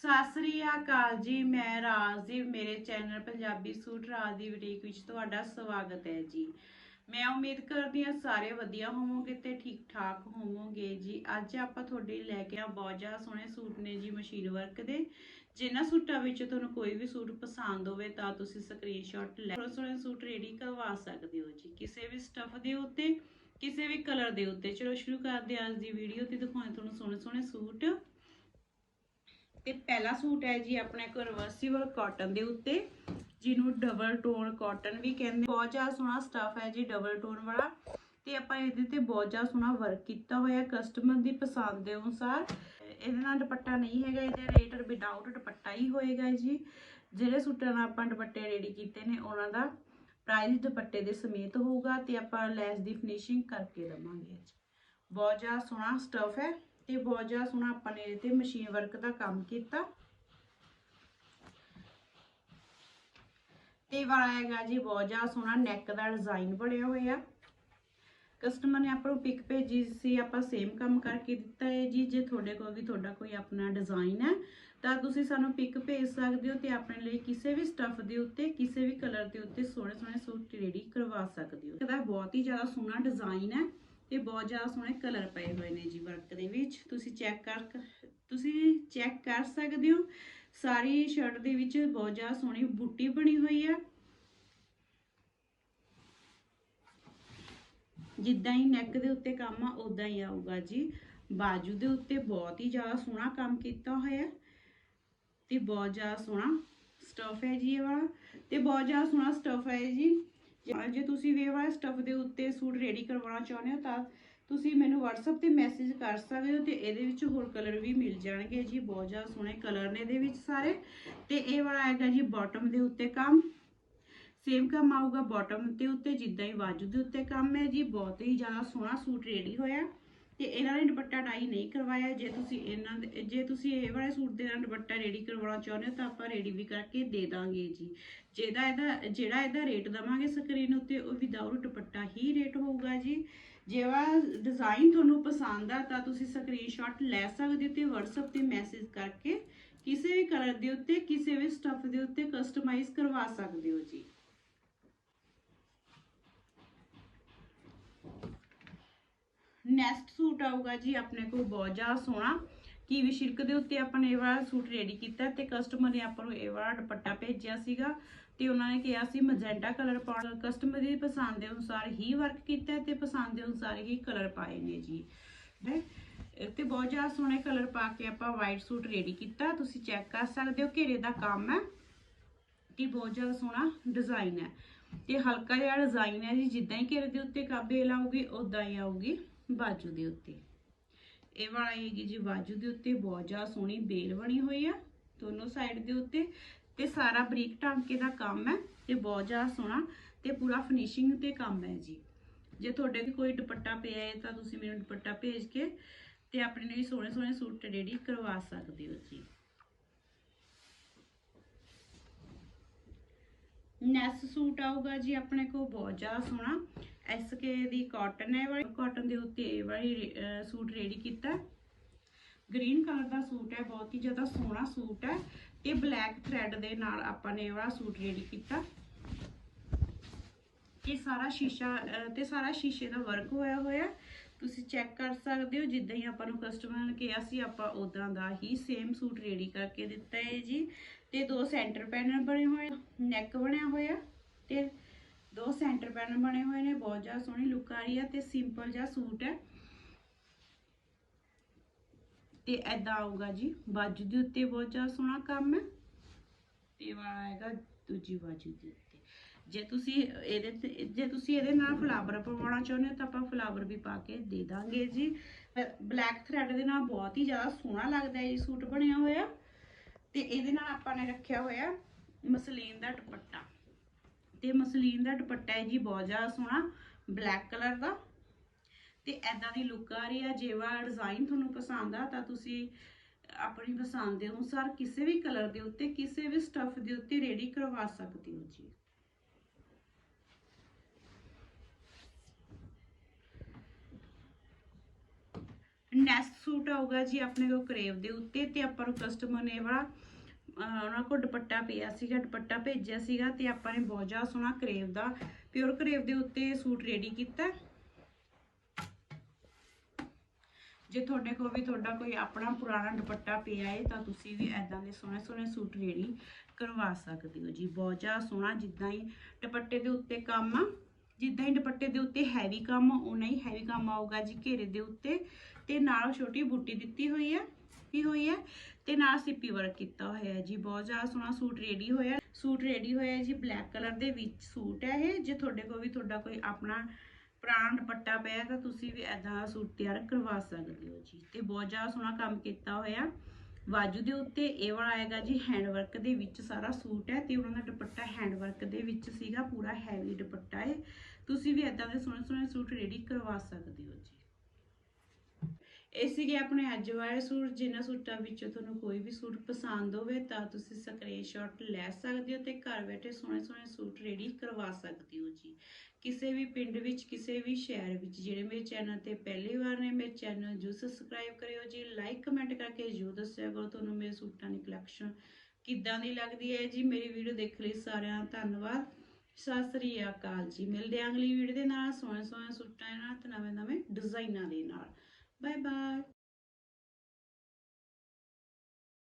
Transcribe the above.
ਸਤਿ ਸ੍ਰੀ ਅਕਾਲ ਜੀ, ਮੈਂ ਰਾਜਦੀਪ ਮੇਰੇ ਚੈਨਲ ਪੰਜਾਬੀ ਸੂਟ ਰਾਜ ਦੀ ਬੁਟੀਕ ਵਿੱਚ ਤੁਹਾਡਾ ਸਵਾਗਤ ਹੈ ਜੀ। ਮੈਂ ਉਮੀਦ ਕਰਦੀ ਹਾਂ ਸਾਰੇ ਵਧੀਆ ਹੋਵੋਗੇ ਤੇ ਠੀਕ ਠਾਕ ਹੋਵੋਗੇ ਜੀ। ਅੱਜ ਆਪਾਂ ਤੁਹਾਡੇ ਲੈ ਕੇ ਆ ਬਹੁਤ ਜ਼ਿਆਦਾ ਸੋਹਣੇ ਸੂਟ ਨੇ ਜੀ, ਮਸ਼ੀਨ ਵਰਕ ਦੇ। ਜਿਨ੍ਹਾਂ ਸੂਟਾਂ ਵਿੱਚ ਤੁਹਾਨੂੰ ਕੋਈ ਵੀ ਸੂਟ ਪਸੰਦ ਹੋਵੇ ਤਾਂ ਤੁਸੀਂ ਸਕਰੀਨਸ਼ਾਟ ਲੈ ਸੋਹਣੇ ਸੋਹਣੇ ਸੂਟ ਰੈਡੀ ਕਰਵਾ ਸਕਦੇ ਹੋ ਜੀ। ਕਿਸੇ ਵੀ ਸਟਫ ਦੇ ਉੱਤੇ, ਕਿਸੇ ਵੀ ਕਲਰ ਦੇ ਉੱਤੇ। ਚਲੋ ਸ਼ੁਰੂ ਕਰਦੇ ਹਾਂ ਅੱਜ ਦੀ ਵੀਡੀਓ ਤੇ ਦਿਖਾਉਂਦੇ ਤੁਹਾਨੂੰ ਸੋਹਣੇ ਸੋਹਣੇ ਸੂਟ। ਤੇ ਪਹਿਲਾ ਸੂਟ ਹੈ ਜੀ ਆਪਣੇ ਕੋਲ ਰਿਵਰਸੀਬਲ ਕਾਟਨ ਦੇ ਉੱਤੇ, ਜਿਹਨੂੰ ਡਬਲ ਟੋਨ ਕਾਟਨ ਵੀ ਕਹਿੰਦੇ। ਬਹੁਤ ਜ਼ਿਆਦਾ ਸੋਹਣਾ ਸਟਫ ਹੈ ਜੀ ਡਬਲ ਟੋਨ ਵਾਲਾ। ਤੇ ਆਪਾਂ ਇਹਦੇ ਤੇ ਬਹੁਤ ਜ਼ਿਆਦਾ ਸੋਹਣਾ ਵਰਕ ਕੀਤਾ ਹੋਇਆ ਕਸਟਮਰ ਦੀ ਪਸੰਦ ਦੇ ਅਨੁਸਾਰ। ਇਹਦੇ ਨਾਲ ਦੁਪੱਟਾ ਨਹੀਂ ਹੈਗਾ, ਇਹਦੇ ਰੇਟ ਵਿਦਆਊਟ ਦੁਪੱਟਾ ਹੀ ਹੋਏਗਾ ਜੀ। ਜਿਹੜੇ ਸੂਟਾਂ ਨਾਲ ਆਪਾਂ ਦੁਪੱਟੇ ਰੈਡੀ ਕੀਤੇ ਨੇ, ਉਹਨਾਂ ਦਾ ਪ੍ਰਾਈਸ ਦੁਪੱਟੇ ਦੇ ਸਮੇਤ ਹੋਊਗਾ ਤੇ ਆਪਾਂ ਲੈਸ ਦੀ ਫਿਨਿਸ਼ਿੰਗ ਕਰਕੇ ਦਵਾਂਗੇ ਬਹੁਤ ਜ਼ਿਆਦਾ ਸੋਹਣਾ ਸਟਫ ਹੈ। ਤੇ ਬਹੁਤ ਜ਼ਿਆਦਾ ਸੋਹਣਾ ਆਪਾਂ ਨੇ ਇਹਦੇ ਤੇ ਮਸ਼ੀਨ ਵਰਕ ਦਾ ਕੰਮ ਕੀਤਾ। ਤੇ ਵਾਲਾ ਜੀ, ਬਹੁਤ ਜ਼ਿਆਦਾ ਸੋਹਣਾ ਨੈਕ ਦਾ ਡਿਜ਼ਾਈਨ ਬਣਿਆ ਹੋਇਆ। ਕਸਟਮਰ ਨੇ ਆਪਾਂ ਨੂੰ ਪਿਕ ਭੇਜੀ ਸੀ, ਆਪਾਂ ਸੇਮ ਕੰਮ ਕਰਕੇ ਦਿੱਤਾ ਹੈ ਜੀ, ਜੇ ਤੁਹਾਡੇ ਕੋਲ ਵੀ ਤੁਹਾਡਾ ਕੋਈ ਆਪਣਾ ਡਿਜ਼ਾਈਨ ਹੈ, ਤਾਂ ਤੁਸੀਂ ਸਾਨੂੰ ਪਿਕ ਭੇਜ ਸਕਦੇ ਹੋ ਤੇ ਆਪਣੇ ਲਈ ਕਿਸੇ ਵੀ ਸਟਫ ਦੇ ਉੱਤੇ, ਕਿਸੇ ਵੀ ਕਲਰ ਦੇ ਉੱਤੇ ਸੋਹਣੇ ਸੋਹਣੇ ਸੂਟ ਰੈਡੀ ਕਰਵਾ ਸਕਦੇ ਹੋ। ਇਹਦਾ ਬਹੁਤ ਹੀ ਜ਼ਿਆਦਾ ਸੋਹਣਾ ਡਿਜ਼ਾਈਨ ਹੈ। ਤੇ ਬਹੁਤ ਜ਼ਿਆਦਾ ਸੋਹਣੇ ਕਲਰ ਪਏ ਹੋਏ ਨੇ ਜੀ ਵਰਕ ਦੇ ਵਿੱਚ। ਤੁਸੀਂ ਚੈੱਕ ਕਰ ਤੁਸੀਂ ਚੈੱਕ ਕਰ ਸਕਦੇ ਹੋ। ਸਾਰੀ ਸ਼ਰਟ ਦੇ ਵਿੱਚ ਬਹੁਤ ਜ਼ਿਆਦਾ ਸੋਹਣੀ ਬੂਟੀ ਬਣੀ ਹੋਈ ਆ। ਜਿੱਦਾਂ ਹੀ ਨੈਕ ਦੇ ਉੱਤੇ ਕੰਮ ਆ ਉਦਾਂ ਹੀ ਆਊਗਾ ਜੀ। ਬਾਜੂ ਦੇ ਉੱਤੇ ਬਹੁਤ ਹੀ ਜ਼ਿਆਦਾ ਸੋਹਣਾ ਕੰਮ ਕੀਤਾ ਹੋਇਆ। ਤੇ ਬਹੁਤ ਜ਼ਿਆਦਾ ਸੋਹਣਾ ਸਟਫ ਹੈ ਜੀ ਇਹ ਵਾਲਾ। ਤੇ ਬਹੁਤ ਜ਼ਿਆਦਾ ਸੋਹਣਾ ਸਟਫ ਹੈ ਜੀ। ਜੇ- ਤੁਸੀਂ ਵੀ ਇਹ ਵਾਲਾ ਸਟਫ ਦੇ ਉੱਤੇ ਸੂਟ ਰੈਡੀ ਕਰਵਾਉਣਾ ਚਾਹੁੰਦੇ ਹੋ ਤਾਂ ਤੁਸੀਂ ਮੈਨੂੰ WhatsApp ਤੇ ਮੈਸੇਜ ਕਰ ਸਕਦੇ ਹੋ ਤੇ ਇਹਦੇ ਵਿੱਚ ਹੋਰ ਕਲਰ ਵੀ ਮਿਲ ਜਾਣਗੇ ਜੀ, ਬਹੁਤ ਜ਼ਿਆਦਾ ਸੋਹਣੇ ਕਲਰ ਨੇ ਇਹਦੇ ਵਿੱਚ ਸਾਰੇ। ਤੇ ਇਹ ਵਾਲਾ ਹੈਗਾ ਜੀ ਬਾਟਮ ਦੇ ਉੱਤੇ ਕੰਮ। ਸੇਮ ਕੰਮ ਆਊਗਾ ਬਾਟਮ ਦੇ ਉੱਤੇ, ਜਿੱਦਾਂ ਹੀ ਬਾਜੂ ਦੇ ਉੱਤੇ ਕੰਮ ਹੈ ਜੀ, ਬਹੁਤ ਹੀ ਜ਼ਿਆਦਾ ਸੋਹਣਾ ਸੂਟ ਰੈਡੀ ਹੋਇਆ। ਤੇ ਇਹਨਾਂ ਨੇ ਦੁਪੱਟਾ ਟਾਈ ਨਹੀਂ ਕਰਵਾਇਆ। ਜੇ ਤੁਸੀਂ ਇਹਨਾਂ ਦੇ ਜੇ ਤੁਸੀਂ ਇਹ ਵਾਲੇ ਸੂਟ ਦੇ ਨਾਲ ਦੁਪੱਟਾ ਰੈਡੀ ਕਰਵਾਉਣਾ ਚਾਹੁੰਦੇ ਹੋ ਤਾਂ ਆਪਾਂ ਰੈਡੀ ਵੀ ਕਰਕੇ ਦੇ ਦਾਂਗੇ ਜੀ। ਜਿਹਦਾ ਇਹਦਾ ਜਿਹੜਾ ਇਹਦਾ ਰੇਟ ਦਵਾਂਗੇ ਸਕਰੀਨ ਉੱਤੇ, ਉਹ ਵਿਦਆਊਟ ਦੁਪੱਟਾ ਹੀ ਰੇਟ ਹੋਊਗਾ ਜੀ। ਜਿਹੜਾ ਡਿਜ਼ਾਈਨ ਤੁਹਾਨੂੰ ਪਸੰਦ ਆ ਤਾਂ ਤੁਸੀਂ ਸਕਰੀਨਸ਼ਾਟ ਲੈ ਸਕਦੇ ਹੋ ਤੇ WhatsApp ਤੇ ਮੈਸੇਜ ਕਰਕੇ ਕਿਸੇ ਵੀ ਕਲਰ ਦੇ ਉੱਤੇ, ਕਿਸੇ ਵੀ ਸਟਫ ਦੇ ਉੱਤੇ ਕਸਟਮਾਈਜ਼ ਕਰਵਾ ਸਕਦੇ ਹੋ ਜੀ। ਨੈਕਸਟ ਸੂਟ ਆਊਗਾ ਜੀ ਆਪਣੇ ਕੋਲ ਬਹੁਤ ਜ਼ਿਆਦਾ ਸੋਹਣਾ। ਕੀਵੀ ਸ਼ਿਲਕ ਦੇ ਉੱਤੇ ਆਪਾਂ ਨੇ ਇਹ ਵਾਲਾ ਸੂਟ ਰੈਡੀ ਕੀਤਾ ਤੇ ਕਸਟਮਰ ਨੇ ਆਪਾਂ ਨੂੰ ਇਹ ਵਾਲਾ ਦੁਪੱਟਾ ਭੇਜਿਆ ਸੀਗਾ ਤੇ ਉਹਨਾਂ ਨੇ ਕਿਹਾ ਸੀ ਮਜੈਂਟਾ ਕਲਰ ਪਾਉਣ ਕਸਟਮਰ ਦੀ ਪਸੰਦ ਦੇ ਅਨੁਸਾਰ ਹੀ ਵਰਕ ਕੀਤਾ ਹੈ ਤੇ ਪਸੰਦ ਦੇ ਅਨੁਸਾਰ ਹੀ ਕਲਰ ਪਾਏ ਨੇ ਜੀ। ਹੈ ਤੇ ਬਹੁਤ ਜ਼ਿਆਦਾ ਸੋਹਣੇ ਕਲਰ ਪਾ ਕੇ ਆਪਾਂ ਵਾਈਟ ਸੂਟ ਰੈਡੀ ਕੀਤਾ। ਤੁਸੀਂ ਚੈੱਕ ਕਰ ਸਕਦੇ ਹੋ, ਘੇਰੇ ਦਾ ਕੰਮ ਹੈ ਕਿ ਬਹੁਤ ਜ਼ਿਆਦਾ ਸੋਹਣਾ ਡਿਜ਼ਾਈਨ ਹੈ। ਤੇ ਹਲਕਾ ਜਿਹਾ ਡਿਜ਼ਾਈਨ ਹੈ ਜੀ, ਜਿੱਦਾਂ ਹੀ ਘੇਰੇ ਦੇ ਉੱਤੇ ਕਾਬੇ ਲਾਉਗੀ ਉਦਾਂ ਹੀ ਆਊਗੀ। ਬਾਜੂ ਦੇ ਉੱਤੇ। ਇਹ ਵਾਲਾ ਹੈਗੀ ਜੀ, ਬਾਜੂ ਦੇ ਉੱਤੇ ਬਹੁਤ ਜ਼ਿਆਦਾ ਸੋਹਣੀ ਬੇਲ ਬਣੀ ਹੋਈ ਆ, ਦੋਨੋਂ ਸਾਈਡ ਦੇ ਉੱਤੇ। ਤੇ ਸਾਰਾ ਬਰੀਕ ਟਾਂਕੇ ਦਾ ਕੰਮ ਹੈ, ਤੇ ਬਹੁਤ ਜ਼ਿਆਦਾ ਸੋਹਣਾ ਤੇ ਪੂਰਾ ਫਿਨਿਸ਼ਿੰਗ ਤੇ ਕੰਮ ਹੈ ਜੀ। ਜੇ ਤੁਹਾਡੇ ਵੀ ਕੋਈ ਦੁਪੱਟਾ ਪਿਆ ਹੈ ਤਾਂ ਤੁਸੀਂ ਮੈਨੂੰ ਦੁਪੱਟਾ ਭੇਜ ਕੇ ਤੇ ਆਪਣੇ ਲਈ ਸੋਹਣੇ ਸੋਹਣੇ ਸੂਟ ਰੈਡੀ ਕਰਵਾ ਸਕਦੇ ਹੋ ਜੀ। ਨੈਸ ਸੂਟ ਆਊਗਾ ਜੀ ਆਪਣੇ ਕੋਲ, ਬਹੁਤ ਜ਼ਿਆਦਾ ਸੋਹਣਾ। ਐਸਕੇ ਦੀ ਕਾਟਨ ਹੈ ਵਾਲੀ ਕਾਟਨ ਦੇ ਉੱਤੇ ਇਹ ਵਾਲੀ ਸੂਟ ਰੈਡੀ ਕੀਤਾ। ਗ੍ਰੀਨ ਕਲਰ ਦਾ ਸੂਟ ਹੈ, ਬਹੁਤ ਹੀ ਜ਼ਿਆਦਾ ਸੋਹਣਾ ਸੂਟ ਹੈ ਤੇ ਬਲੈਕ ਥ੍ਰੈਡ ਦੇ ਨਾਲ ਆਪਾਂ ਨੇ ਇਹ ਵਾਲਾ ਸੂਟ ਰੈਡੀ ਕੀਤਾ। ਇਹ ਸਾਰਾ ਸ਼ੀਸ਼ਾ ਤੇ ਸਾਰਾ ਸ਼ੀਸ਼ੇ ਦਾ ਵਰਕ ਹੋਇਆ ਹੋਇਆ। ਤੁਸੀਂ ਚੈੱਕ ਕਰ ਸਕਦੇ ਹੋ, ਜਿੱਦਾਂ ਹੀ ਆਪਾਂ ਨੂੰ ਕਸਟਮਰ ਨੇ ਕਿਹਾ ਸੀ, ਆਪਾਂ ਉਦਾਂ ਦਾ ਹੀ ਸੇਮ ਸੂਟ ਰੈਡੀ ਕਰਕੇ ਦਿੱਤਾ ਹੈ ਜੀ। ਤੇ ਦੋ ਸੈਂਟਰ ਪੈਨਲ ਬਣੇ ਹੋਏ ਨੈਕ ਬਣਿਆ ਹੋਇਆ ਤੇ ਦੋ ਸੈਂਟਰ ਪੈਨਲ ਬਣੇ ਹੋਏ ਨੇ, ਬਹੁਤ ਜ਼ਿਆਦਾ ਸੋਹਣੀ ਲੁੱਕ ਆ ਰਹੀ ਹੈ ਤੇ ਸਿੰਪਲ ਜਿਹਾ ਸੂਟ ਹੈ। ਤੇ ਐਦਾਂ ਆਊਗਾ ਜੀ ਬਾਜੂ ਦੇ ਉੱਤੇ ਬਹੁਤ ਜ਼ਿਆਦਾ ਸੋਹਣਾ ਕੰਮ ਹੈ। ਤੇ ਵਾਲਾ ਹੈਗਾ ਦੂਜੀ ਬਾਜੂ ਦੇ ਉੱਤੇ। ਜੇ ਤੁਸੀਂ ਇਹਦੇ ਜੇ ਤੁਸੀਂ ਇਹਦੇ ਨਾਲ ਫਲਾਵਰ ਪਵਾਉਣਾ ਚਾਹੁੰਦੇ ਹੋ ਤਾਂ ਆਪਾਂ ਫਲਾਵਰ ਵੀ ਪਾ ਕੇ ਦੇ ਦਾਂਗੇ ਜੀ। ਬਲੈਕ ਥ੍ਰੈਡ ਦੇ ਨਾਲ ਬਹੁਤ ਹੀ ਜ਼ਿਆਦਾ ਸੋਹਣਾ ਲੱਗਦਾ ਹੈ ਜੀ ਸੂਟ ਬਣਿਆ ਹੋਇਆ। ਤੇ ਇਹਦੇ ਨਾਲ ਆਪਾਂ ਨੇ ਰੱਖਿਆ ਹੋਇਆ ਮਸਲੀਨ ਦਾ ਦੁਪੱਟਾ। ਤੇ ਮਸਲੀਨ ਦਾ ਦੁਪੱਟਾ ਹੈ ਜੀ, ਬਹੁਤ ਜ਼ਿਆਦਾ ਸੋਹਣਾ ਬਲੈਕ ਕਲਰ ਦਾ। ਤੇ ਐਦਾਂ ਦੀ ਲੁੱਕ ਆ ਰਹੀ ਆ ਜੇਵਾ ਡਿਜ਼ਾਈਨ ਤੁਹਾਨੂੰ ਪਸੰਦ ਆ, ਤਾਂ ਤੁਸੀਂ ਆਪਣੀ ਪਸੰਦ ਦੇ ਅਨੁਸਾਰ ਕਿਸੇ ਵੀ ਕਲਰ ਦੇ ਉੱਤੇ, ਕਿਸੇ ਵੀ ਸਟਫ ਦੇ ਉੱਤੇ ਰੈਡੀ ਕਰਵਾ ਸਕਦੇ ਹੋ ਜੀ। ਨੈਕਸਟ ਸੂਟ ਆਊਗਾ ਜੀ ਆਪਣੇ ਕੋਲ ਕਰੇਵ ਦੇ ਉੱਤੇ, ਤੇ ਆਪਾਂ ਨੂੰ ਕਸਟਮਰ ਨੇ ਇਹ ਵਾਲਾ ਉਹਨਾਂ ਕੋਲ ਦੁਪੱਟਾ ਪਿਆ ਸੀਗਾ, ਦੁਪੱਟਾ ਭੇਜਿਆ ਸੀਗਾ ਤੇ ਆਪਾਂ ਨੇ ਬਹੁਤ ਜ਼ਿਆਦਾ ਸੋਹਣਾ ਕਰੇਵ ਦਾ ਪਿਓਰ ਕਰੇਵ ਦੇ ਉੱਤੇ ਸੂਟ ਰੈਡੀ ਕੀਤਾ। ਜੇ ਤੁਹਾਡੇ ਕੋਲ ਵੀ ਤੁਹਾਡਾ ਕੋਈ ਆਪਣਾ ਪੁਰਾਣਾ ਦੁਪੱਟਾ ਪਿਆ ਹੈ ਤਾਂ ਤੁਸੀਂ ਵੀ ਐਦਾਂ ਦੇ ਸੋਹਣੇ ਸੋਹਣੇ ਸੂਟ ਰੈਡੀ ਕਰਵਾ ਸਕਦੇ ਹੋ ਜੀ। ਬਹੁਤ ਜ਼ਿਆਦਾ ਸੋਹਣਾ ਜਿੱਦਾਂ ਹੀ ਦੁਪੱਟੇ ਦੇ ਉੱਤੇ ਕੰਮ ਆ, ਜਿੱਦਾਂ ਹੀ ਦੁਪੱਟੇ ਦੇ ਉੱਤੇ ਹੈਵੀ ਕੰਮ ਉਨਾ ਹੀ ਹੈਵੀ ਕੰਮ ਆਊਗਾ ਜੀ ਘੇਰੇ ਦੇ ਉੱਤੇ। ਤੇ ਨਾਲ ਛੋਟੀ ਬੂਟੀ ਦਿੱਤੀ ਹੋਈ ਹੈ ਕੀ ਹੋਈ ਹੈ ਤੇ ਨਾਲ ਸਿੱਪੀ ਵਰਕ ਕੀਤਾ ਹੋਇਆ ਹੈ ਜੀ। ਬਹੁਤ ਜ਼ਿਆਦਾ ਸੋਹਣਾ ਸੂਟ ਰੈਡੀ ਹੋਇਆ ਸੂਟ ਰੈਡੀ ਹੋਇਆ ਜੀ ਬਲੈਕ ਕਲਰ ਦੇ ਵਿੱਚ ਸੂਟ ਹੈ ਇਹ। ਜੇ ਤੁਹਾਡੇ ਕੋਲ ਵੀ ਤੁਹਾਡਾ ਕੋਈ ਆਪਣਾ ਪੁਰਾਣਾ ਦੁਪੱਟਾ ਪਿਆ ਤਾਂ ਤੁਸੀਂ ਵੀ ਐਦਾਂ ਸੂਟ ਤਿਆਰ ਕਰਵਾ ਸਕਦੇ ਹੋ ਜੀ। ਤੇ ਬਹੁਤ ਜ਼ਿਆਦਾ ਸੋਹਣਾ ਕੰਮ ਕੀਤਾ ਹੋਇਆ। ਬਾਜੂ ਦੇ ਉੱਤੇ ਇਹ ਵਾਲਾ ਆਏਗਾ ਜੀ ਹੈਂਡ ਵਰਕ ਦੇ ਵਿੱਚ ਸਾਰਾ ਸੂਟ ਹੈ ਤੇ ਉਹਨਾਂ ਦਾ ਦੁਪੱਟਾ ਹੈਂਡ ਵਰਕ ਦੇ ਵਿੱਚ ਸੀਗਾ, ਪੂਰਾ ਹੈਵੀ ਦੁਪੱਟਾ ਹੈ ਤੁਸੀਂ ਵੀ ਐਦਾਂ ਦੇ ਸੋਹਣੇ ਸੋਹਣੇ ਸੂਟ ਰੈਡੀ ਕਰਵਾ ਸਕਦੇ ਹੋ ਜੀ। ਇਹ ਸੀਗੇ ਆਪਣੇ ਅੱਜ ਵਾਲੇ ਸੂਟ, ਜਿਨ੍ਹਾਂ ਸੂਟਾਂ ਵਿੱਚੋਂ ਤੁਹਾਨੂੰ ਕੋਈ ਵੀ ਸੂਟ ਪਸੰਦ ਹੋਵੇ, ਤਾਂ ਤੁਸੀਂ ਸਕਰੀਨਸ਼ਾਟ ਲੈ ਸਕਦੇ ਹੋ ਤੇ ਘਰ ਬੈਠੇ ਸੋਹਣੇ ਸੋਹਣੇ ਸੂਟ ਰੈਡੀ ਕਰਵਾ ਸਕਦੇ ਹੋ ਜੀ। ਕਿਸੇ ਵੀ ਪਿੰਡ ਵਿੱਚ, ਕਿਸੇ ਵੀ ਸ਼ਹਿਰ ਵਿੱਚ, ਜਿਹੜੇ ਮੇਰੇ ਚੈਨਲ ਤੇ ਪਹਿਲੀ ਵਾਰ ਨੇ, ਮੇਰੇ ਚੈਨਲ ਨੂੰ ਜਰੂਰ ਸਬਸਕ੍ਰਾਈਬ ਕਰਿਓ ਜੀ। ਲਾਈਕ ਕਮੈਂਟ ਕਰਕੇ ਜਰੂਰ ਦੱਸਿਆ ਕਰੋ ਤੁਹਾਨੂੰ ਮੇਰੇ ਸੂਟਾਂ ਦੀ ਕਲੈਕਸ਼ਨ ਕਿੱਦਾਂ ਦੀ ਲੱਗਦੀ ਹੈ ਜੀ। ਮੇਰੀ ਵੀਡੀਓ ਦੇਖ ਲਈ ਸਾਰਿਆਂ ਦਾ ਧੰਨਵਾਦ। ਸਤਿ ਸ੍ਰੀ ਅਕਾਲ ਜੀ। ਮਿਲਦੇ ਹਾਂ ਅਗਲੀ ਵੀਡੀਓ ਦੇ ਨਾਲ। ਸੋਹਣੇ ਸੋਹਣੇ ਸੂਟਾਂ ਨਾਲ ਤੇ ਨਵੇਂ ਨਵੇਂ ਡਿਜ਼ਾਈਨਾਂ ਦੇ ਨਾਲ। Bye bye.